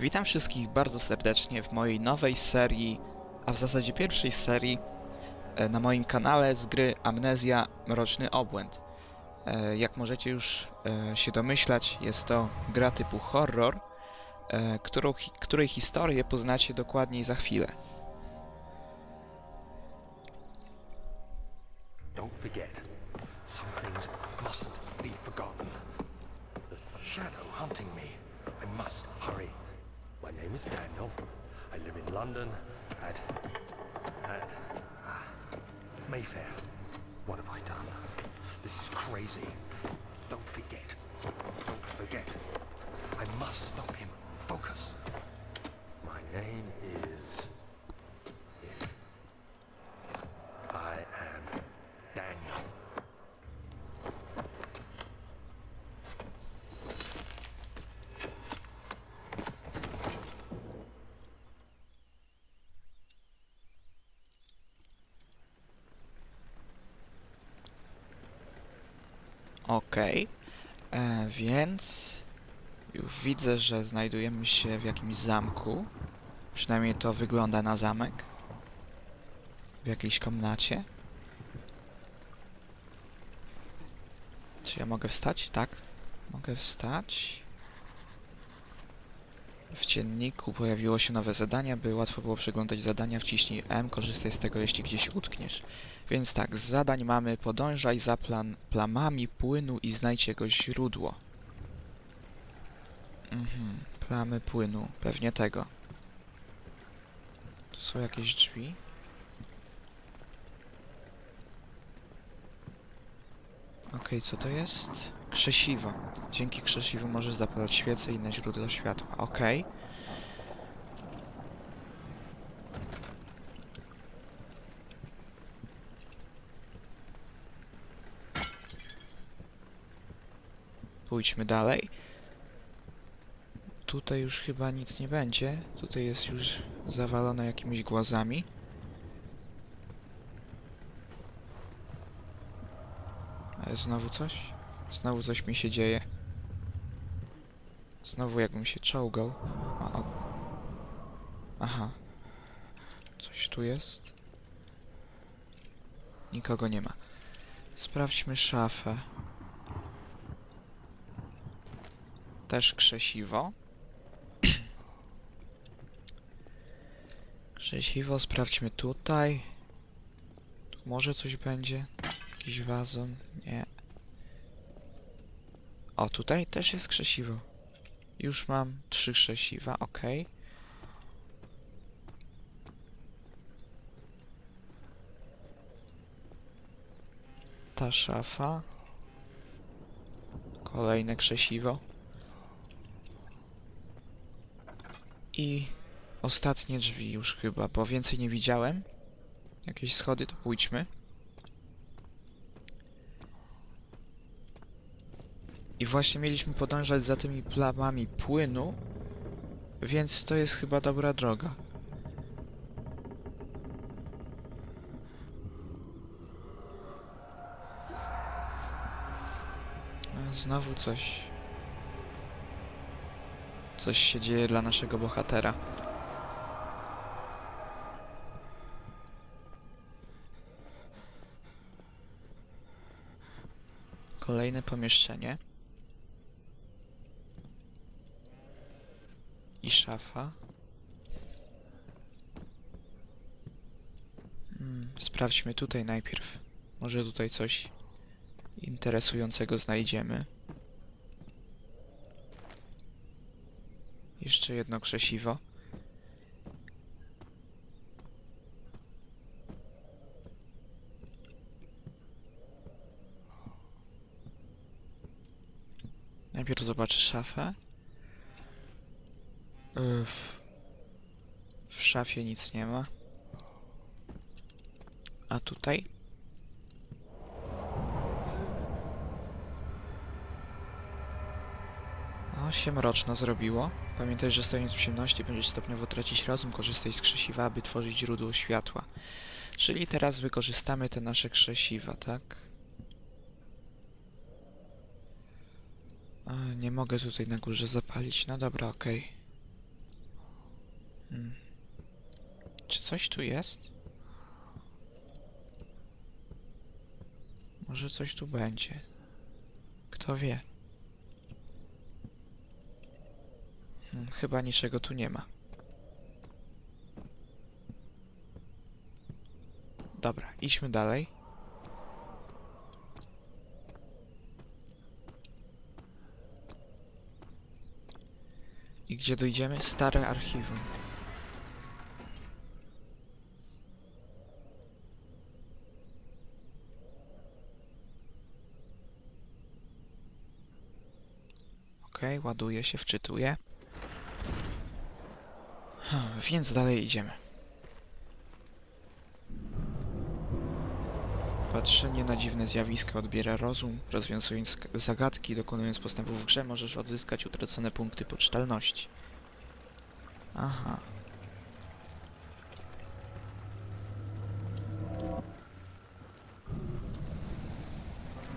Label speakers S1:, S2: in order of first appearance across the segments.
S1: Witam wszystkich bardzo serdecznie w mojej nowej serii, a w zasadzie pierwszej serii e, na moim kanale z gry Amnezja Mroczny Obłęd. E, Jak możecie już e, się domyślać, jest to gra typu horror, której historię poznacie dokładniej za chwilę.
S2: Don't forget, name is Daniel. I live in London at. at. Ah, Mayfair. What have I done? This is crazy. Don't forget. Don't forget. I must stop him. Focus. My name is.
S1: Okej, e, więc już widzę, że znajdujemy się w jakimś zamku. Przynajmniej to wygląda na zamek. W jakiejś komnacie. Czy ja mogę wstać? Tak. Mogę wstać. W dzienniku pojawiło się nowe zadanie, by łatwo było przeglądać zadania. Wciśnij M, korzystaj z tego, jeśli gdzieś utkniesz. Więc tak, z zadań mamy podążaj za plan plamami płynu i znajdź jego źródło. Mhm, plamy płynu, pewnie tego. Tu są jakieś drzwi. Okej, co to jest? Krzesiwo. Dzięki krzesiwu możesz zapalać świece i inne źródła światła. Okej. Pójdźmy dalej. Tutaj już chyba nic nie będzie. Tutaj jest już zawalone jakimiś głazami. Ale znowu coś? Znowu coś mi się dzieje. Znowu jakbym się czołgał. Aha. Coś tu jest? Nikogo nie ma. Sprawdźmy szafę. Też krzesiwo. krzesiwo, sprawdźmy tutaj. Tu może coś będzie? Jakiś wazon? Nie. O, tutaj też jest krzesiwo. Już mam trzy krzesiwa, ok. Ta szafa. Kolejne krzesiwo. I ostatnie drzwi już chyba, bo więcej nie widziałem. Jakieś schody, to pójdźmy. I właśnie mieliśmy podążać za tymi plamami płynu, więc to jest chyba dobra droga. Znowu coś. Coś się dzieje dla naszego bohatera. Kolejne pomieszczenie. I szafa. Hmm, sprawdźmy tutaj najpierw. Może tutaj coś interesującego znajdziemy. Jeszcze jedno krzesiwo. Najpierw zobaczę szafę. Uff. W szafie nic nie ma. A tutaj? O, się mroczno zrobiło. Pamiętaj, że stojąc w ciemności będziesz stopniowo tracić rozum. Korzystaj z krzesiwa, aby tworzyć źródło światła. Czyli teraz wykorzystamy te nasze krzesiwa, tak? Nie mogę tutaj na górze zapalić. No dobra, okej. Hmm. Czy coś tu jest? Może coś tu będzie. Kto wie? Hmm, chyba niczego tu nie ma. Dobra, idźmy dalej. I gdzie dojdziemy? Stare archiwum. Okej, ładuje się, wczytuje. Hmm, Więc dalej idziemy. Patrzenie na dziwne zjawiska odbiera rozum. Rozwiązując zagadki, dokonując postępów w grze, możesz odzyskać utracone punkty poczytalności. Aha.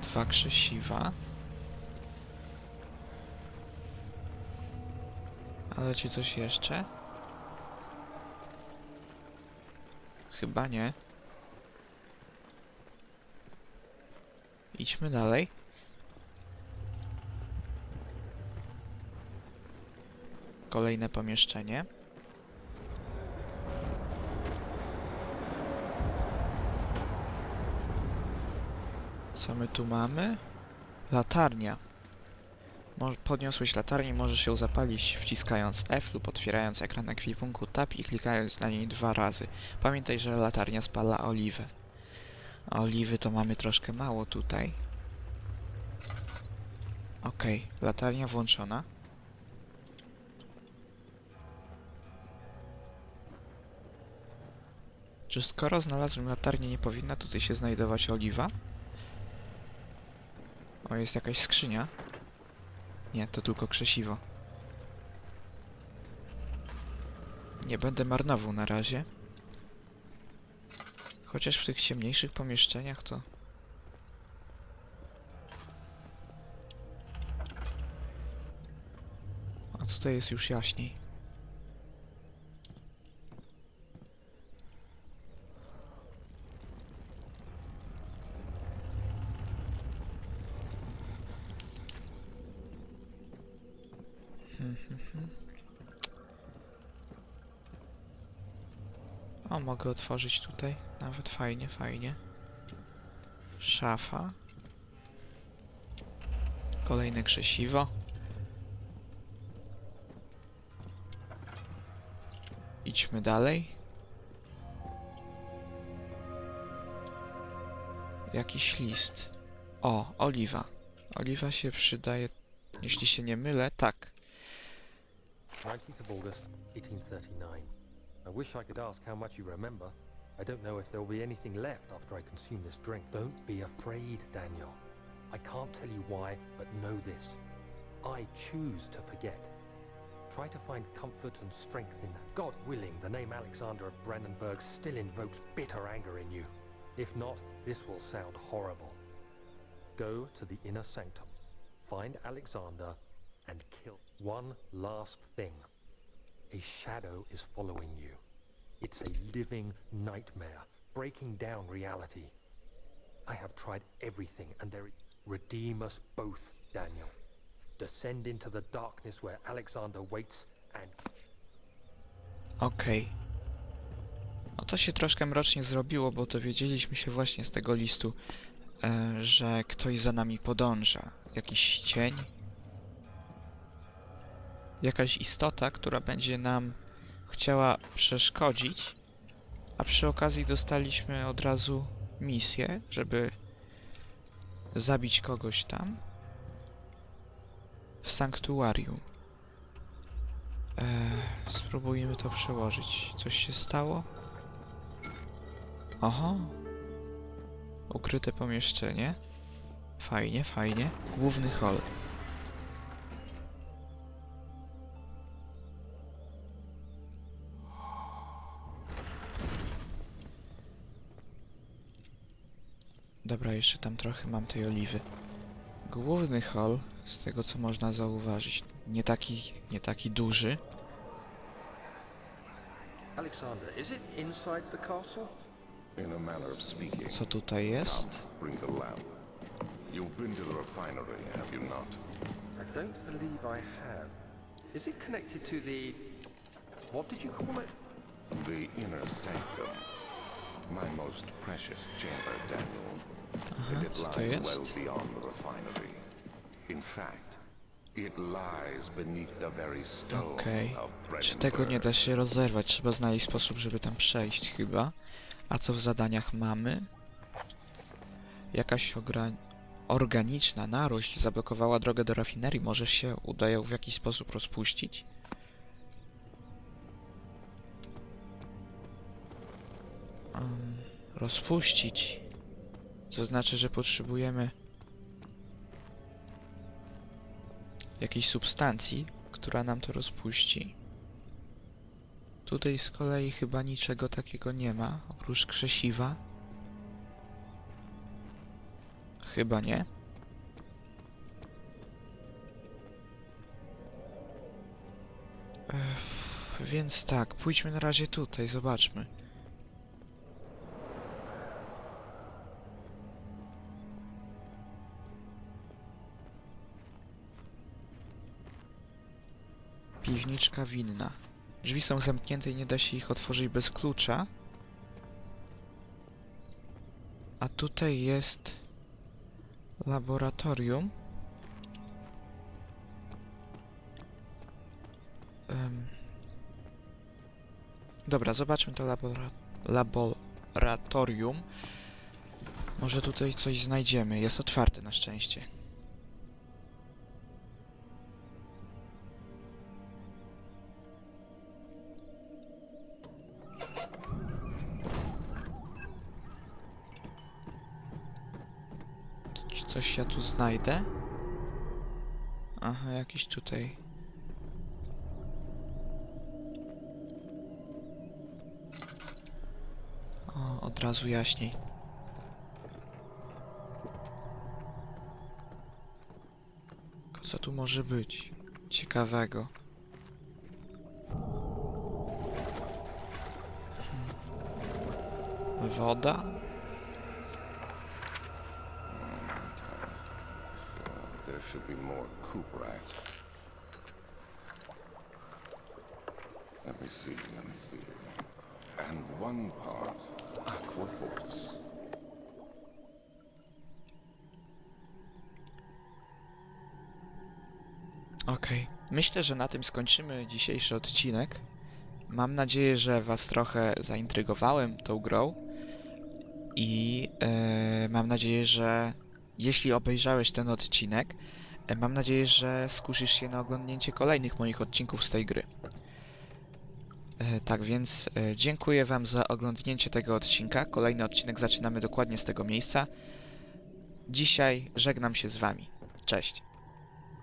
S1: Dwa krzesiwa. Ale czy coś jeszcze? Chyba nie. Idźmy dalej. Kolejne pomieszczenie. Co my tu mamy? Latarnia. Podniosłeś latarnię możesz ją zapalić wciskając F lub otwierając ekran ekwipunku Tab i klikając na niej dwa razy. Pamiętaj, że latarnia spala oliwę. A oliwy to mamy troszkę mało tutaj. Okej, latarnia włączona. Czy skoro znalazłem latarnię, nie powinna tutaj się znajdować oliwa? O, jest jakaś skrzynia. Nie, to tylko krzesiwo. Nie będę marnował na razie. Chociaż w tych ciemniejszych pomieszczeniach to... A tutaj jest już jaśniej. Hmm, hmm, hmm. O, mogę otworzyć tutaj. Nawet fajnie, fajnie. Szafa. Kolejne krzesiwo. Idźmy dalej. Jakiś list. O, oliwa. Oliwa się przydaje, jeśli się nie mylę, tak.
S2: 19th of August, 1839. I wish I could ask how much you remember. I don't know if there will be anything left after I consume this drink. Don't be afraid, Daniel. I can't tell you why, but know this. I choose to forget. Try to find comfort and strength in that. God willing, the name Alexander of Brandenburg still invokes bitter anger in you. If not, this will sound horrible. Go to the inner sanctum, find Alexander, and kill. One last thing. A shadow is following you. It's a living nightmare, breaking down reality. I have tried everything, and there redeem us both, Daniel. Descend into the darkness where Alexander waits and
S1: Okej. No to się troszkę mrocznie zrobiło, bo dowiedzieliśmy się właśnie z tego listu, e, że ktoś za nami podąża. Jakiś cień. Jakaś istota, która będzie nam chciała przeszkodzić. A przy okazji dostaliśmy od razu misję, żeby zabić kogoś tam. W sanktuarium. Eee, spróbujmy to przełożyć. Coś się stało? Oho. Ukryte pomieszczenie. Fajnie, fajnie. Główny hol. Dobra, jeszcze tam trochę mam tej oliwy. Główny hol, z tego co można zauważyć, nie taki, nie taki duży.
S2: Alexander, is it inside the castle?
S3: In a manner of speaking,
S1: Co tutaj jest?
S3: bring the lamp. You've been to the refinery, have you not?
S2: I don't believe I have. Is it connected to the. What did you call it?
S3: The inner sanctum. My most precious chamber, Daniel. It
S1: co to jest? Okej.
S3: of
S1: Czy tego nie da się rozerwać? Trzeba znaleźć sposób, żeby tam przejść chyba. A co w zadaniach mamy? Jakaś organiczna narośl zablokowała drogę do rafinerii. Może się uda ją w jakiś sposób rozpuścić? Um, rozpuścić. To znaczy, że potrzebujemy jakiejś substancji, która nam to rozpuści. Tutaj z kolei chyba niczego takiego nie ma, oprócz krzesiwa. Chyba nie. Ech, więc tak, pójdźmy na razie tutaj, zobaczmy. Piwniczka winna. Drzwi są zamknięte i nie da się ich otworzyć bez klucza. A tutaj jest laboratorium. Em. Dobra, zobaczmy to labora laboratorium. Może tutaj coś znajdziemy. Jest otwarte na szczęście. Ja tu znajdę? Aha, jakiś tutaj. O, od razu jaśniej. Co tu może być? Ciekawego. Hmm. Woda?
S3: There should be more coop. Let me see, let me see. And one part.
S1: Okej. Myślę, że na tym skończymy dzisiejszy odcinek. Mam nadzieję, że Was trochę zaintrygowałem tą grą. I e, mam nadzieję, że jeśli obejrzałeś ten odcinek, e, mam nadzieję, że skusisz się na oglądnięcie kolejnych moich odcinków z tej gry. E, tak więc e, dziękuję Wam za oglądnięcie tego odcinka. Kolejny odcinek zaczynamy dokładnie z tego miejsca. Dzisiaj żegnam się z Wami. Cześć.